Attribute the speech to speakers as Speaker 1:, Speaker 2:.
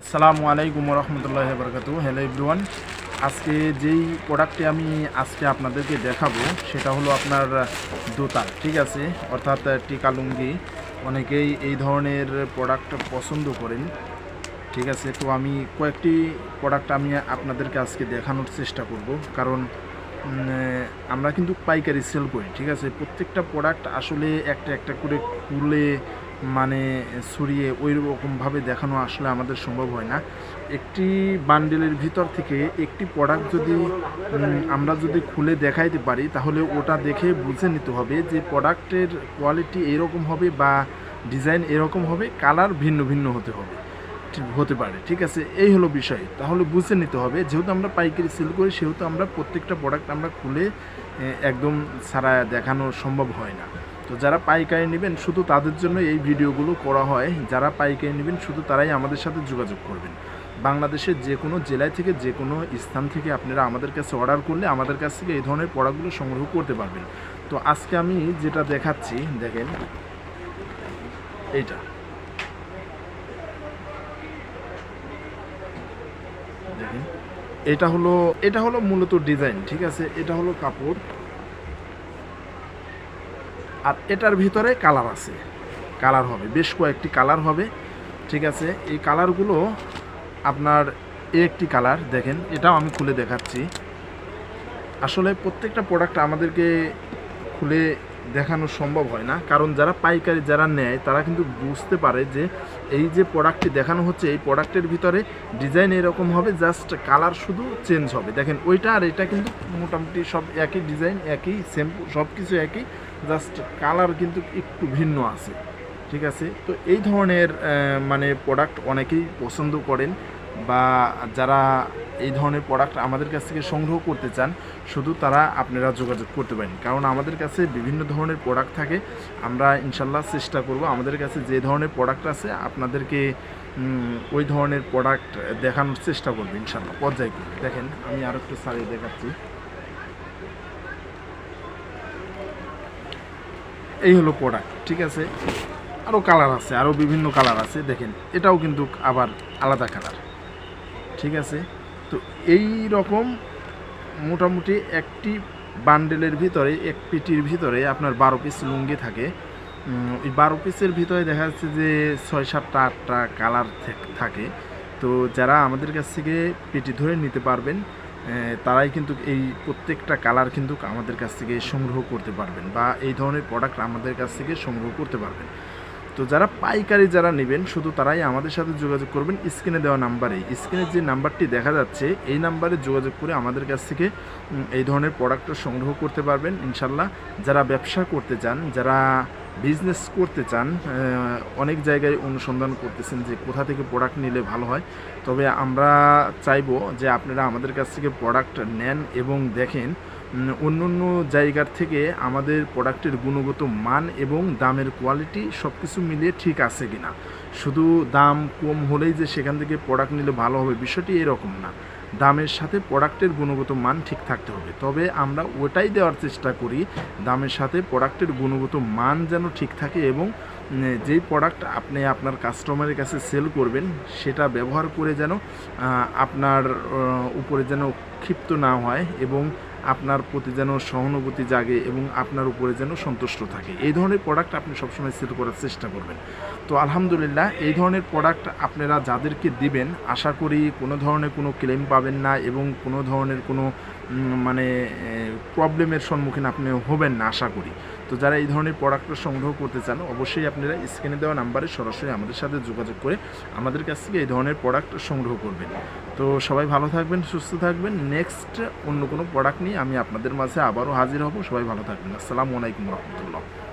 Speaker 1: আসসালামু আলাইকুম রহমতুল্লাহ বরকাতু hello everyone আজকে যেই প্রোডাক্টটি আমি আজকে আপনাদেরকে দেখাবো, সেটা হলো আপনার দোতাল ঠিক আছে? অর্থাৎ টিকা লুঙ্গি। অনেকেই এই ধরনের প্রোডাক্ট পছন্দ করেন, ঠিক আছে? তো আমি কয়েকটি প্রোডাক্ট আমি আপনাদেরকে আজকে দেখানোর চেষ্টা করব। কারণ আমরা কিন্তু পাইকারি সেল করি, ঠিক আছে? প্রত্যেকটা প্রোডাক্ট আসলে একটা একটা করে খুলে মানে ছড়িয়ে ওই রকমভাবে দেখানো আসলে আমাদের সম্ভব হয় না। একটি বান্ডেলের ভিতর থেকে একটি প্রোডাক্ট যদি আমরা যদি খুলে দেখাইতে পারি, তাহলে ওটা দেখে বুঝে নিতে হবে যে প্রোডাক্টের কোয়ালিটি এরকম হবে বা ডিজাইন এরকম হবে কালার ভিন্ন ভিন্ন হতে হবে হতে পারে, ঠিক আছে? এই হলো বিষয়। তাহলে বুঝে নিতে হবে, যেহেতু আমরা পাইকারি সেল করি, সেহেতু আমরা প্রত্যেকটা প্রোডাক্ট আমরা খুলে একদম সারা দেখানো সম্ভব হয় না। তো যারা পাইকারি নেবেন, শুধু তাদের জন্য এই ভিডিওগুলো করা হয়। যারা পাইকারি নেবেন, শুধু তারাই আমাদের সাথে যোগাযোগ করবেন। বাংলাদেশের যে কোনো জেলায় থেকে, যে কোনো স্থান থেকে আপনারা আমাদের কাছে অর্ডার করলে আমাদের কাছ থেকে এই ধরনের পড়াগুলো সংগ্রহ করতে পারবেন। তো আজকে আমি যেটা দেখাচ্ছি, দেখেন, এইটা। দেখেন, এটা হলো এটা হলো মূলত ডিজাইন, ঠিক আছে? এটা হলো কাপড়। আর এটার ভিতরে কালার আছে। কালার হবে, বেশ কয়েকটি কালার হবে, ঠিক আছে? এই কালারগুলো আপনার এ একটি কালার, দেখেন, এটাও আমি খুলে দেখাচ্ছি। আসলে প্রত্যেকটা প্রোডাক্ট আমাদেরকে খুলে দেখানো সম্ভব হয় না। কারণ যারা পাইকারি যারা নেয়, তারা কিন্তু বুঝতে পারে যে এই যে প্রোডাক্টটি দেখানো হচ্ছে, এই প্রোডাক্টের ভিতরে ডিজাইন এরকম হবে জাস্ট কালার শুধু চেঞ্জ হবে। দেখেন, ওইটা আর এটা কিন্তু মোটামুটি সব একই ডিজাইন একই সেম সব কিছু একই জাস্ট কালার কিন্তু একটু ভিন্ন আছে। ঠিক আছে? তো এই ধরনের মানে প্রোডাক্ট অনেকেই পছন্দ করেন বা যারা এই ধরনের প্রোডাক্ট আমাদের কাছ থেকে সংগ্রহ করতে চান, শুধু তারা আপনারা যোগাযোগ করতে পারেন। কারণ আমাদের কাছে বিভিন্ন ধরনের প্রোডাক্ট থাকে, আমরা ইনশাল্লাহ চেষ্টা করব আমাদের কাছে যে ধরনের প্রোডাক্ট আছে, আপনাদেরকে ওই ধরনের প্রোডাক্ট দেখানোর চেষ্টা করব ইনশাল্লাহ পর্যায়ক্রমে দেখেন, আমি আর একটু সারিয়ে দেখাচ্ছি। এই হলো প্রোডাক্ট ঠিক আছে? আরও কালার আছে আরও বিভিন্ন কালার আছে, দেখেন, এটাও কিন্তু আবার আলাদা কালার ঠিক আছে? তো এই রকম মোটামুটি একটি বান্ডেলের ভিতরে, এক পেটির ভিতরে আপনার বারো পিস লুঙ্গি থাকে। ওই বারো পিসের ভিতরে দেখা যাচ্ছে যে ছয় সাতটা আটটা কালার থাকে তো যারা আমাদের কাছ থেকে পেটি ধরে নিতে পারবেন তারাই কিন্তু এই প্রত্যেকটা কালার কিন্তু আমাদের কাছ থেকে সংগ্রহ করতে পারবেন বা এই ধরনের প্রোডাক্ট আমাদের কাছ থেকে সংগ্রহ করতে পারবেন। তো যারা পাইকারি যারা নেবেন, শুধু তারাই আমাদের সাথে যোগাযোগ করবেন স্ক্রিনে দেওয়া নাম্বারে। স্ক্রিনে যে নাম্বারটি দেখা যাচ্ছে, এই নাম্বারে যোগাযোগ করে আমাদের কাছ থেকে এই ধরনের প্রোডাক্টটা সংগ্রহ করতে পারবেন ইনশাল্লাহ যারা ব্যবসা করতে চান, যারা বিজনেস করতে চান অনেক জায়গায় অনুসন্ধান করতেছেন যে কোথা থেকে প্রোডাক্ট নিলে ভালো হয়। তবে আমরা চাইব যে আপনারা আমাদের কাছ থেকে প্রোডাক্ট নেন এবং দেখেন অন্য অন্য জায়গার থেকে আমাদের প্রোডাক্টের গুণগত মান এবং দামের কোয়ালিটি সব কিছু মিলিয়ে ঠিক আছে কি না শুধু দাম কম হলেই যে সেখান থেকে প্রোডাক্ট নিলে ভালো হবে, বিষয়টি এরকম না। দামের সাথে প্রোডাক্টের গুণগত মান ঠিক থাকতে হবে। তবে আমরা ওটাই দেওয়ার চেষ্টা করি, দামের সাথে প্রোডাক্টের গুণগত মান যেন ঠিক থাকে এবং যেই প্রোডাক্ট আপনি আপনার কাস্টমারের কাছে সেল করবেন, সেটা ব্যবহার করে যেন আপনার উপরে যেন ক্ষিপ্ত না হয় এবং আপনার প্রতি যেন সহানুভূতি জাগে এবং আপনার উপরে যেন সন্তুষ্ট থাকে। এই ধরনের প্রোডাক্ট আপনি সবসময় সেল করার চেষ্টা করবেন। তো আলহামদুলিল্লাহ, এই ধরনের প্রোডাক্ট আপনারা যাদেরকে দিবেন, আশা করি কোনো ধরনের কোনো ক্লেম পাবেন না এবং কোনো ধরনের কোনো মানে প্রবলেমের সম্মুখীন আপনি হবেন না, আশা করি। তো যারা এই ধরনের প্রোডাক্টটা সংগ্রহ করতে চান, অবশ্যই আপনারা স্ক্রিনে দেওয়া নাম্বারে সরাসরি আমাদের সাথে যোগাযোগ করে আমাদের কাছ থেকে এই ধরনের প্রোডাক্ট সংগ্রহ করবেন। তো সবাই ভালো থাকবেন, সুস্থ থাকবেন। নেক্সট অন্য কোনো প্রোডাক্ট নিয়ে আমি আপনাদের মাঝে আবারও হাজির হব। সবাই ভালো থাকবেন। আসসালামু আলাইকুম রহমতুল্লাহ।